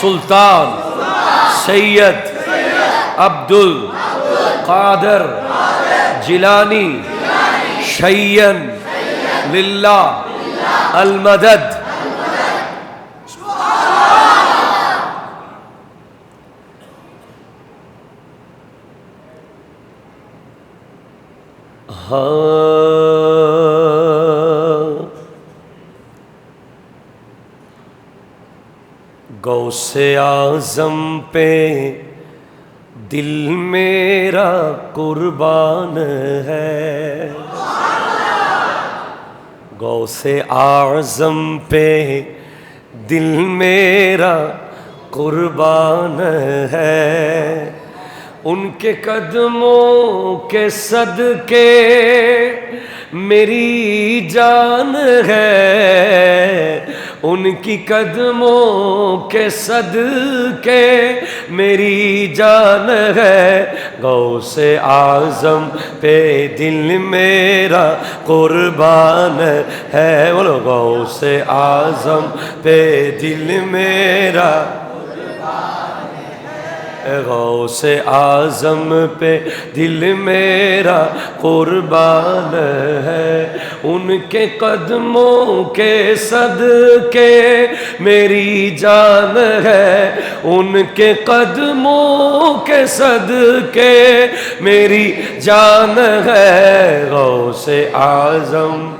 সুলতান সৈয়দ আব্দুল কাদের জিলানি শৈয়ন লিল্লাহ আল মদদ گو سے اعظم پہ دل میرا قربان ہے۔ گو سے اعظم پہ دل میرا قربان ہے۔ ان کے قدموں کے صدقے میری جان ہے۔ ان کی قدموں کے صد کے میری جان ہے۔ گو سے اعظم پہ دل میرا قربان ہے۔ بولو گو سے اعظم پہ دل میرا غوث اعظم پہ دل میرا قربان ہے۔ ان کے قدموں کے صدقے میری جان ہے۔ ان کے قدموں کے صدقے میری جان ہے۔ غوث اعظم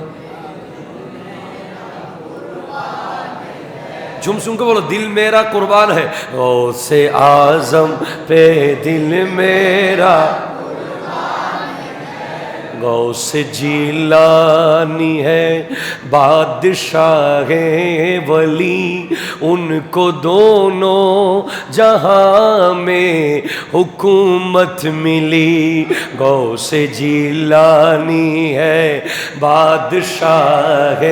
جم سن کے بولو دل میرا قربان ہے۔ غوث آزم پہ دل میرا۔ گو سے جیلانی ہے، بادشاہ ولی، ان کو دونوں جہاں میں حکومت ملی۔ گو سے جیلانی ہے، بادشاہ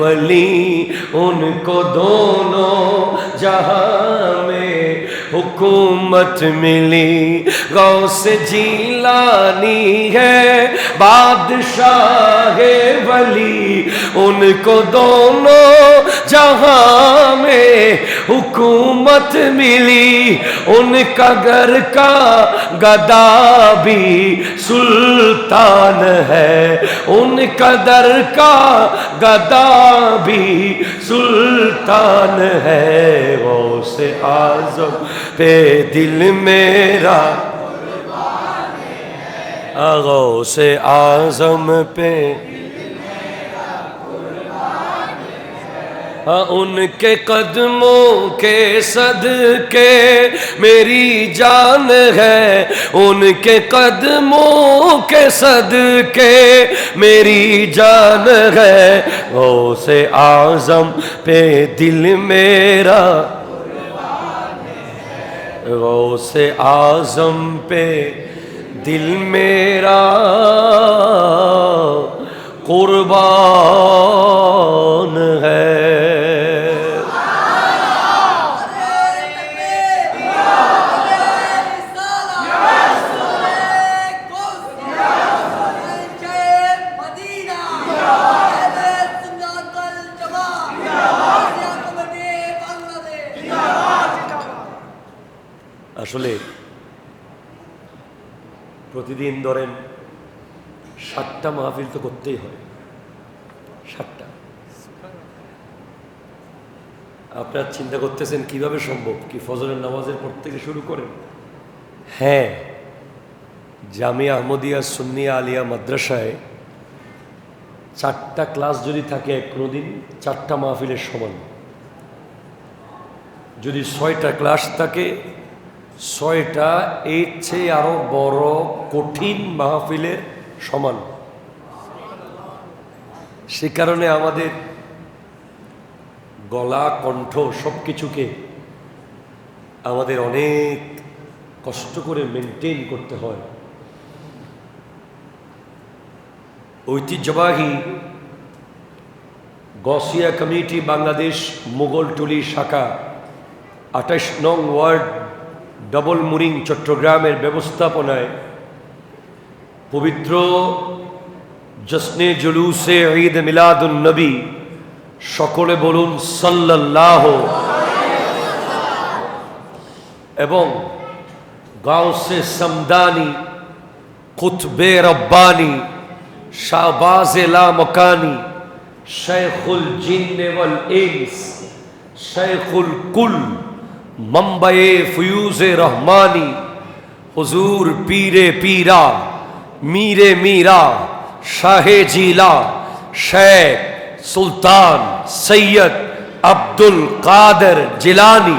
ولی، ان کو دونوں جہاں میں حکومت ملی، غوث جیلانی ہے، بادشاہ ولی، ان کو دونوں جہاں میں حکومت ملی، ان کا گھر کا گدا بھی سلطان ہے، ان کا در کا گدا بھی سلطان ہے۔ غوث آزم پہ دل میرا۔ غوث آزم پہ۔ ہاں، ان کے قدموں کے صدقے میری جان ہے۔ ان کے قدموں کے صدقے میری جان ہے۔ غوث آزم پہ دل میرا۔ غوث اعظم پہ دل میرا قربان আসলে প্রতিদিন ধরেন সাতটা মাহফিল তো করতেই হয় সাতটা। আপনার চিন্তা করতেছেন কীভাবে সম্ভব? কি ফজরের নামাজের পর থেকে শুরু করেন? হ্যাঁ জামিয়া আহমদিয়া সুন্নিয়া আলিয়া মাদ্রাসায় চারটা ক্লাস যদি থাকে কোনোদিন চারটা মাহফিলের সমান। যদি ছয়টা ক্লাস থাকে ছয়টা, এর চেয়ে আরও বড় কঠিন মাহফিলের সমান। সে কারণে আমাদের গলা, কণ্ঠ সব কিছুকে আমাদের অনেক কষ্ট করে মেনটেন করতে হয়। ঐতিহ্যবাহী গসিয়া কমিটি বাংলাদেশ মোগলটুলি শাখা আঠাশ নং ওয়ার্ড ডবল মুরিং চট্টগ্রামের ব্যবস্থাপনায় পবিত্র জসনে জুলুসে ঈদ মিলাদুন নবী, সকলে বলুন সাল্লাল্লাহ এবং গাউসে সমদানি, কুতবে রব্বানি, শাহবাজ লা মকানি শেখুল জিন্নে ওয়াল ইনস শেখুল কুল। মুম্বাই ফিউজে রহমানি, হুজুর পীরে পীরা, মীরে মীরা, শাহে জিলা, শেখ সুলতান সৈয়দ আব্দুল কাদের জিলানি।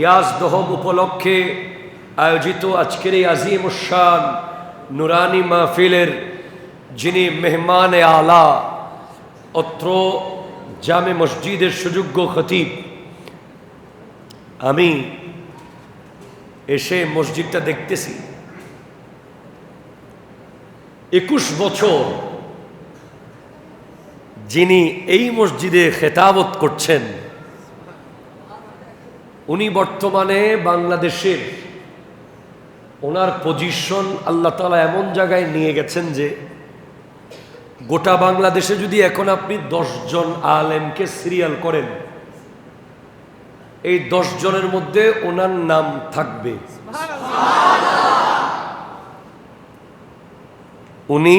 ইয়াজদহম উপলক্ষে আয়োজিত আজকের এই আজিম উসান নুরানি মাহফিলের যিনি মেহমান আলা অত্র জামে মসজিদের সুযোগ্য খতিব। আমি এসে মসজিদটা দেখতেছি। একুশ বছর যিনি এই মসজিদে খেতাবত করছেন, উনি বর্তমানে বাংলাদেশের ওনার পজিশন আল্লাহ তালা এমন জায়গায় নিয়ে গেছেন যে গোটা বাংলাদেশে যদি এখন আপনি জন আলেমকে সিরিয়াল করেন, এই দশ জনের মধ্যে ওনার নাম থাকবে উনি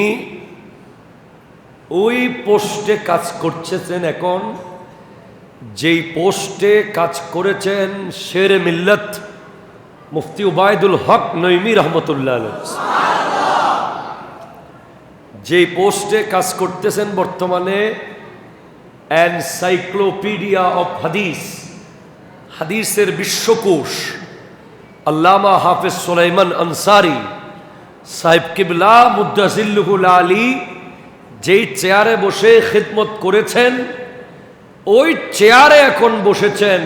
ওই পোস্টে কাজ করছেন এখন, যেই পোস্টে কাজ করেছেন শের মিল্লত মুফতি উবায়দুল হক নৈমি রহমতুল্লাহ। যেই পোস্টে কাজ করতেছেন বর্তমানে এনসাইক্লোপিডিয়া অফ হাদিস, হাদিসের বিশ্বকোষ, আল্লামা হাফেজ সোলাইমান আনসারি, সাহেব কিবলা মুদাজিল্লুহুল আলী যেই চেয়ারে বসে খিদমত করেছেন, ওই চেয়ারে এখন বসেছেন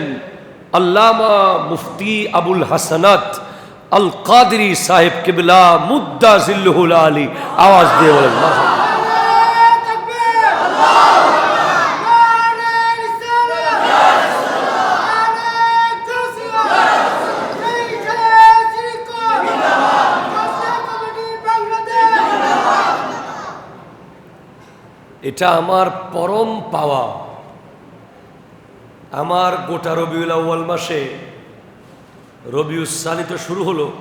আল্লামা মুফতি আবুল হাসানাত। আল কাদরি সাহেব কিবলা মুদাজিল্লুহুল আলী। আওয়াজ দিয়ে বলেন এটা আমার পরম পাওয়া। আমার গোটা রবিউল আউ্য়াল মাসে রবিউসানি তো শুরু হলো।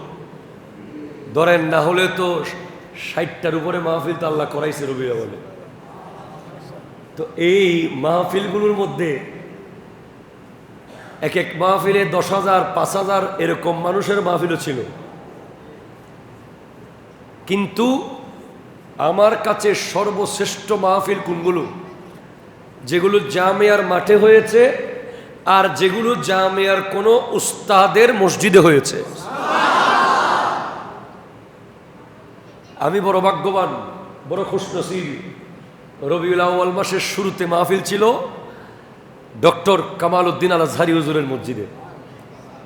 ধরেন না হলে তো ষাটটার উপরে মাহফিল তো আল্লাহ করাইছে রবিউল আউ্য়ালে। তো এই মাহফিলগুলোর মধ্যে এক এক মাহফিলে দশ হাজার, পাঁচ হাজার এরকম মানুষের মাহফিলও ছিল। কিন্তু আমার কাছে সর্বশ্রেষ্ঠ মাহফিল কোনগুলো? যেগুলো জামিয়ার মাঠে হয়েছে আর যেগুলো জামিয়ার কোনো উস্তাদের মসজিদে হয়েছে। আমি বড় ভাগ্যবান, বড় খুশনসিব। রবিউল আউ্য়াল মাসের শুরুতে মাহফিল ছিল ডক্টর কামাল উদ্দিন আল আজহারি হুজুরের মসজিদে।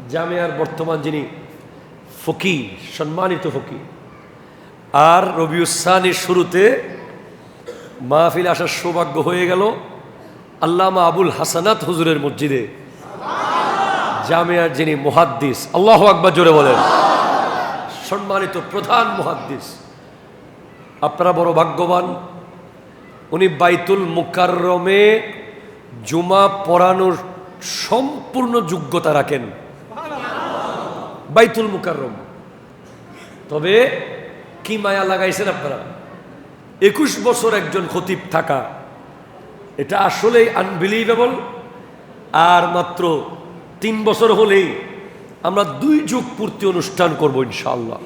জামিয়ার বর্তমান যিনি ফকি সম্মানিত ফকি আর রবিউসানির শুরুতে মাহফিল আসার সৌভাগ্য হয়ে গেল। আল্লামা আবুল হাসানাত হুজুরের মসজিদে। জামিয়ার যিনি মুহাদ্দিস, আল্লাহ আকবার জোরে বলেন। সম্মানিত প্রধান মুহাদ্দিস। আপনারা বড় ভাগ্যবান, উনি বাইতুল মুকাররমে জুমা পড়ানোর সম্পূর্ণ যোগ্যতা রাখেন। বাইতুল মুকাররম। তবে কি মায়া লাগাইছেন আপনারা? একুশ বছর একজন খতিব থাকা এটা আসলেই আনবিলিভেবল আর মাত্র তিন বছর হলেই আমরা দুই যুগ পূর্তি অনুষ্ঠান করব ইনশাল্লাহ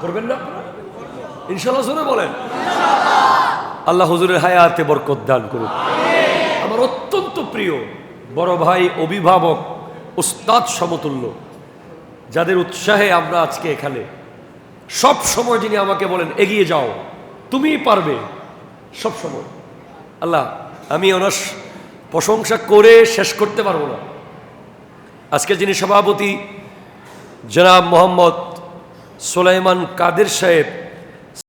করবেন না? ইনশাল্লাহ শুনে বলেন। আল্লাহ হজুরের হায়াতে বরকত দান করুন। আমার অত্যন্ত প্রিয় বড় ভাই, অভিভাবক, উস্তাদ সমতুল্য, যাদের উৎসাহে আমরা আজকে এখানে। সব সময় যিনি আমাকে বলেন, এগিয়ে যাও, তুমিই পারবে। সব সময়। আল্লাহ আমি ওনার প্রশংসা করে শেষ করতে পারব না। আজকে যিনি সভাপতি, জনাব মোহাম্মদ সোলাইমান কাদের সাহেব